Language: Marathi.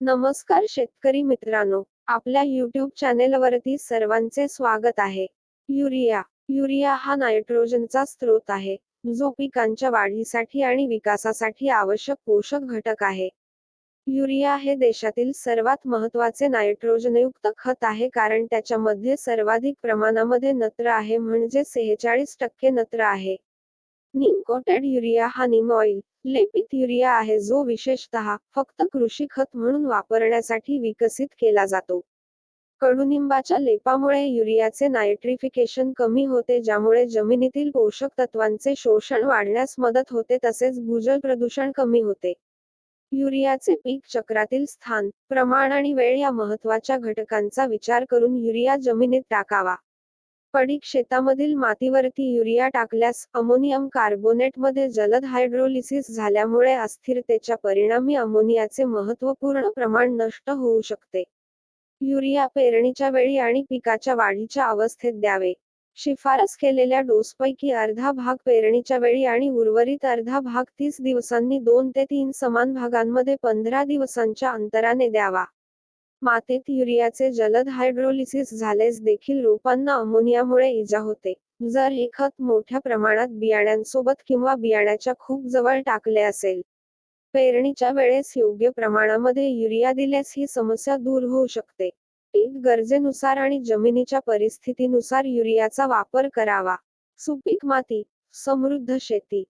नमस्कार शेतकरी मित्रांनो आपल्या युट्यूब चॅनेलवरती सर्वांचे स्वागत आहे. युरिया युरिया हा नायट्रोजनचा स्रोत आहे जो पिकांच्या वाढीसाठी आणि विकासासाठी आवश्यक पोषक घटक आहे. युरिया हे देशातील सर्वात महत्त्वाचे नायट्रोजनयुक्त खत आहे कारण त्याच्यामध्ये सर्वाधिक प्रमाणामध्ये नत्र आहे म्हणजे सेहेचाळीस टक्के नत्र आहे. नीम कोटेड युरिया हा नीम ऑइल लेपित युरिया आहे जो विशेषतः फक्त कृषी खत म्हणून वापरण्यासाठी विकसित केला जातो. कडुनिंबाच्या लेपामुळे युरियाचे नायट्रिफिकेशन कमी होते ज्यामुळे जमिनीतील पोषक तत्वांचे शोषण वाढण्यास मदत होते तसेच भूजल प्रदूषण कमी होते. युरियाचे पीक चक्रातील स्थान प्रमाण आणि वेळ या महत्त्वाच्या घटकांचा विचार करून युरिया जमिनीत टाकावा. पडीक शेतामधील मातीवरती युरिया टाकल्यास अमोनियम कार्बोनेटमध्ये जलद हायड्रोलिसिस झाल्यामुळे अस्थिरतेच्या परिणामी अमोनियाचे महत्त्वपूर्ण प्रमाण नष्ट होऊ शकते. युरिया पेरणीच्या वेळी आणि पिकाच्या वाढीच्या अवस्थेत द्यावे. शिफारस केलेल्या डोसपैकी अर्धा भाग पेरणीच्या वेळी आणि उर्वरित अर्धा भाग तीस दिवसांनी दोन ते तीन समान भागांमध्ये पंधरा दिवसांच्या अंतराने द्यावा. मातीत युरियाचे जलद हायड्रोलिसिस झालेस देखील रोपांना अमोनियामुळे इजा होते. जर हे खत मोठ्या प्रमाणात बियाण्यांसोबत किंवा बियाण्याच्या खूप जवळ टाकले असेल पेरणीच्या वेळेस योग्य प्रमाणामध्ये युरिया दिल्यास ही समस्या दूर होऊ शकते. पीक गरजेनुसार आणि जमिनीच्या परिस्थितीनुसार युरियाचा वापर करावा. सुपीक माती समृद्ध शेती